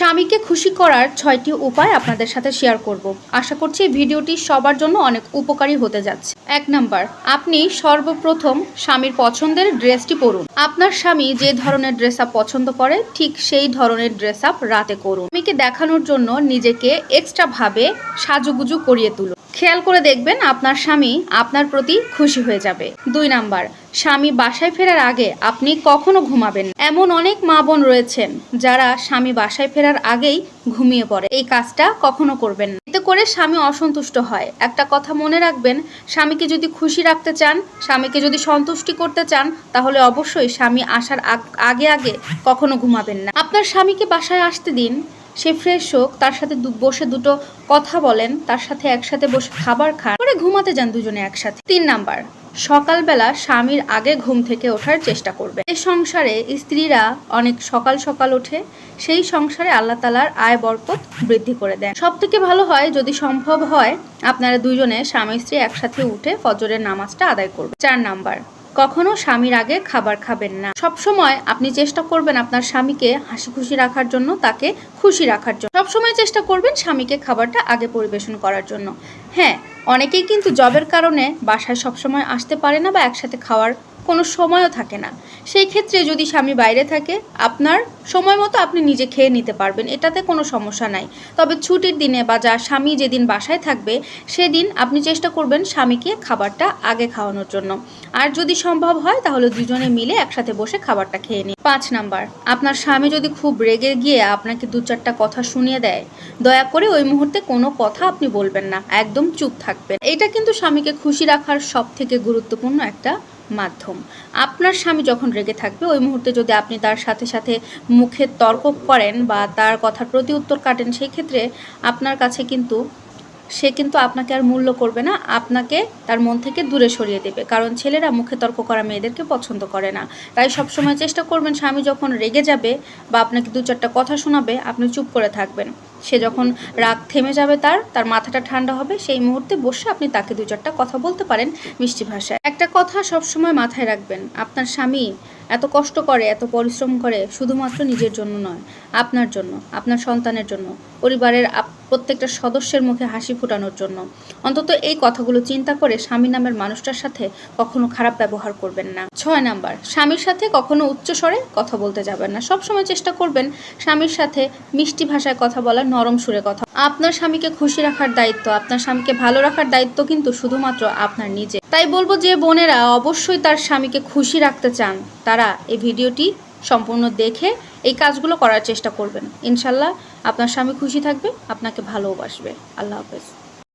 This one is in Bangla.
স্বামীকে খুশি করার ছয়টি উপায় আপনাদের সাথে শেয়ার করব। আশা করছি ভিডিওটি সবার জন্য অনেক উপকারী হতে যাচ্ছে। এক নাম্বার, আপনি সর্বপ্রথম স্বামীর পছন্দের ড্রেসটি পরুন। আপনার স্বামী যে ধরনের ড্রেস আপ পছন্দ করে, ঠিক সেই ধরনের ড্রেস আপ রাতে করুন। স্বামীকে দেখানোর জন্য নিজেকে এক্সট্রা ভাবে সাজুগুজু করিয়ে তুলুন। খেয়াল করে দেখবেন আপনার স্বামী আপনার প্রতি খুশি হয়ে যাবে। দুই নাম্বার, স্বামী বাসায় ফেরার আগে আপনি কখনো ঘুমাবেন এমন অনেক মা বোন রয়েছেন যারা স্বামী বাসায় ফেরার আগেই ঘুমিয়ে পড়ে। এই কাজটা কখনো করবেন না। এতে করে স্বামী অসন্তুষ্ট হয়। একটা কথা মনে রাখবেন, স্বামীকে যদি খুশি রাখতে চান, স্বামীকে যদি সন্তুষ্টি করতে চান, তাহলে অবশ্যই স্বামী আসার আগে আগে কখনো ঘুমাবেন না। আপনার স্বামীকে বাসায় আসতে দিন সে ফ্রেশ হোক, তার সাথে বসে দুটো কথা বলেন, তার সাথে একসাথে বসে খাবার খান। পরে ঘুমাতে যান দুজনে একসাথে। তিন নাম্বার, সকালবেলা স্বামীর আগে ঘুম থেকে ওঠার চেষ্টা করবে। এই সংসারে স্ত্রীরা অনেক সকাল সকাল ওঠে, সেই সংসারে আল্লাহ তালার আয় বরকত বৃদ্ধি করে দেন। সব থেকে ভালো হয়, যদি সম্ভব হয়, আপনারা দুজনে স্বামী স্ত্রী একসাথে উঠে ফজরের নামাজটা আদায় করবে চার নাম্বার কখনো স্বামীর আগে খাবার খাবেন না। সব সময় আপনি চেষ্টা করবেন আপনার স্বামীকে হাসি খুশি রাখার জন্য, তাকে খুশি রাখার জন্য। সব সময় চেষ্টা করবেন স্বামীকে খাবারটা আগে পরিবেশন করার জন্য। হ্যাঁ অনেকেই কিন্তু জবের কারণে বাসায় সবসময় আসতে পারে না বা একসাথে খাওয়ার কোনো সময়ও থাকে না। সেই ক্ষেত্রে যদি স্বামী বাইরে থাকে, আপনার সময় মতো আপনি নিজে খেয়ে নিতে পারবেন, এটাতে কোনো সমস্যা নাই। তবে ছুটির দিনে বা যা স্বামী যেদিন বাসায় থাকবে, সেদিন আপনি চেষ্টা করবেন স্বামীকে খাবারটা আগে খাওয়ানোর জন্য। আর যদি সম্ভব হয়, তাহলে দুজনে মিলে একসাথে বসে খাবারটা খেয়ে নিন পাঁচ নাম্বার, আপনার স্বামী যদি খুব রেগে গিয়ে আপনাকে দু চারটা কথা শুনিয়ে দেয়, দয়া করে ওই মুহূর্তে কোনো কথা আপনি বলবেন না, একদম চুপ থাকবেন। এটা কিন্তু স্বামীকে খুশি রাখার সব থেকে গুরুত্বপূর্ণ একটা মাধ্যম। আপনার স্বামী যখন রেগে থাকবে, ওই মুহূর্তে যদি আপনি তার সাথে সাথে মুখে তর্ক করেন বা তার কথার প্রতি উত্তর কাটেন সেই ক্ষেত্রে আপনার কাছে কিন্তু সে কিন্তু আপনাকে আর মূল্য করবে না, আপনাকে তার মন থেকে দূরে সরিয়ে দেবে। কারণ ছেলেরা মুখে তর্ক করা মেয়েদেরকে পছন্দ করে না। তাই সবসময় চেষ্টা করবেন স্বামী যখন রেগে যাবে বা আপনাকে দু চারটা কথা শোনাবে, আপনি চুপ করে থাকবেন। সে যখন রাগ থেমে যাবে তার তার মাথাটা ঠান্ডা হবে, সেই মুহূর্তে বসে আপনি তাকে দু চারটা কথা বলতে পারেন মিষ্টি ভাষায়। একটা কথা সবসময় মাথায় রাখবেন, আপনার স্বামী এত কষ্ট করে, এত পরিশ্রম করে শুধুমাত্র নিজের জন্য নয়, আপনার জন্য, আপনার সন্তানের জন্য, পরিবারের আপ- প্রত্যেকটা সদস্যের মুখে হাসি ফুটানোর জন্য। অন্তত এই কথাগুলো চিন্তা করে স্বামী নামের মানুষটার সাথে কখনো খারাপ ব্যবহার করবেন না। ছয় নাম্বার, স্বামীর সাথে কখনো উচ্চস্বরে কথা বলতে যাবেন না। সবসময় চেষ্টা করবেন স্বামীর সাথে মিষ্টি ভাষায় কথা বলা, নরম সুরে কথা আপনার স্বামীকে খুশি রাখার দায়িত্ব, আপনার স্বামীকে ভালো রাখার দায়িত্ব কিন্তু শুধুমাত্র আপনার নিজে। তাই বলব যে বোনেরা অবশ্যই তার স্বামীকে খুশি রাখতে চান। তারা এই ভিডিওটি সম্পূর্ণ দেখে এই কাজগুলো করার চেষ্টা করবেন। ইনশাল্লাহ আপনার স্বামী খুশি থাকবে, আপনাকে ভালোবাসবে আল্লাহ হাফেজ।